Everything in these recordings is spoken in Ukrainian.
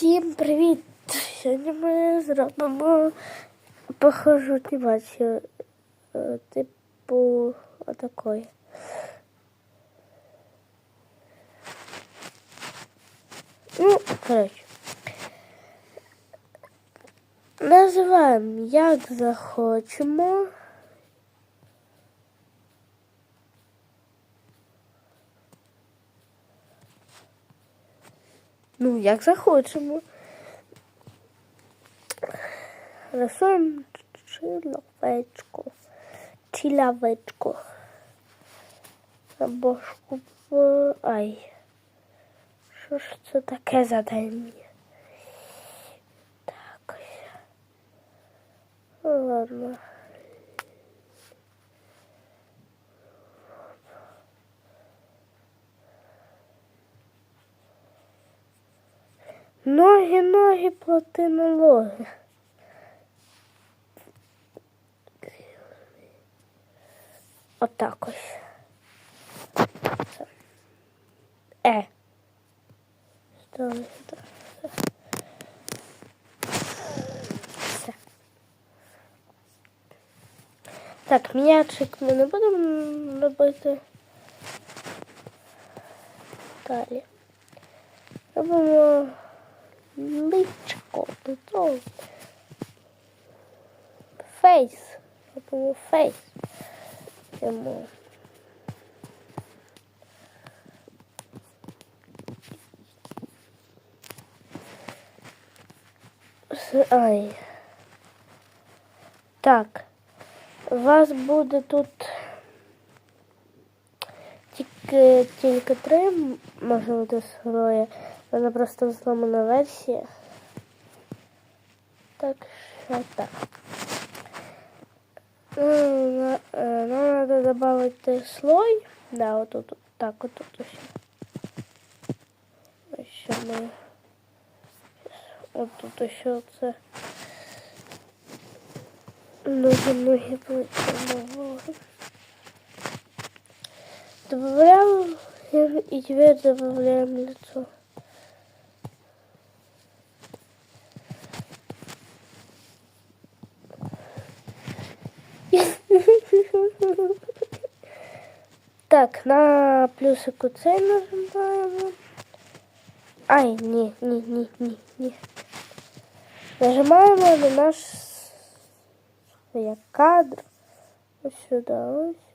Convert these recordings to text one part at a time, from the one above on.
Всім привіт! Сьогодні ми зробимо похожу анімацію. е, Типу отакої. Ну, коротше. Називаємо як захочемо. Ну, як захочемо. Рисуємо чиловечку. Чиловечку. Або ж куп- Ай. Що ж це таке задання? Так ось. Ну, ладно. Ноги, ноги, плоти налоги. Отак ось. Е. Ставлю сюди. Все. Так, м'ячик ми не будемо робити. Далі. Робимо личко до того. Фейс. Робимо фейс. Йому. С- Ай. Так. У вас буде тут тільки, тільки три, може бути героя. Вона просто зламана версія. Так що так. Ну, е, Нам треба додати слой. Да, отут, так, отут ось. Що ми. Отут ось це. Ноги, ноги, плечі, ноги. Добавляем и теперь добавляем лицо. Так, на плюсику цей нажимаємо. Ай, ні, ні, ні, ні, ні. Нажимаємо на наш як кадр. Ось сюди, ось.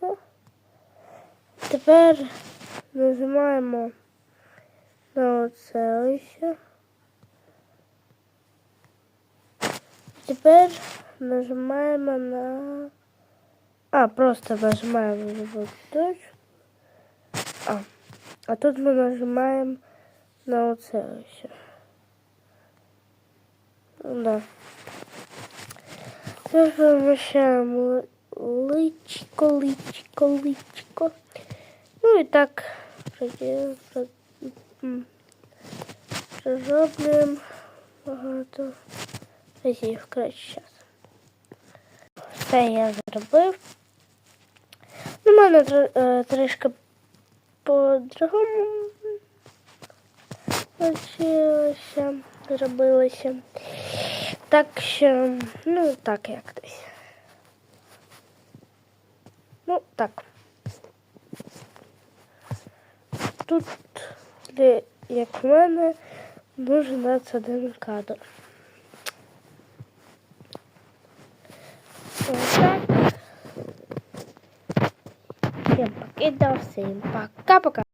Тепер нажимаємо на оце ось. Тепер нажимаємо на... А, просто нажимаємо на точку. А, а тут ми нажимаємо на оце ось. Да. Тепер поміщаємо личко, личко, личко. Ну і так пророблюємо багато разів краще час. Все я зробив. Ну, в мене е, трішки по-другому вийшлося, зробилося. Так що, ну, так як десь. Ну, так. Тут, як в мене, нужен один кадр. Отак. Всім покидав, всім пока-пока.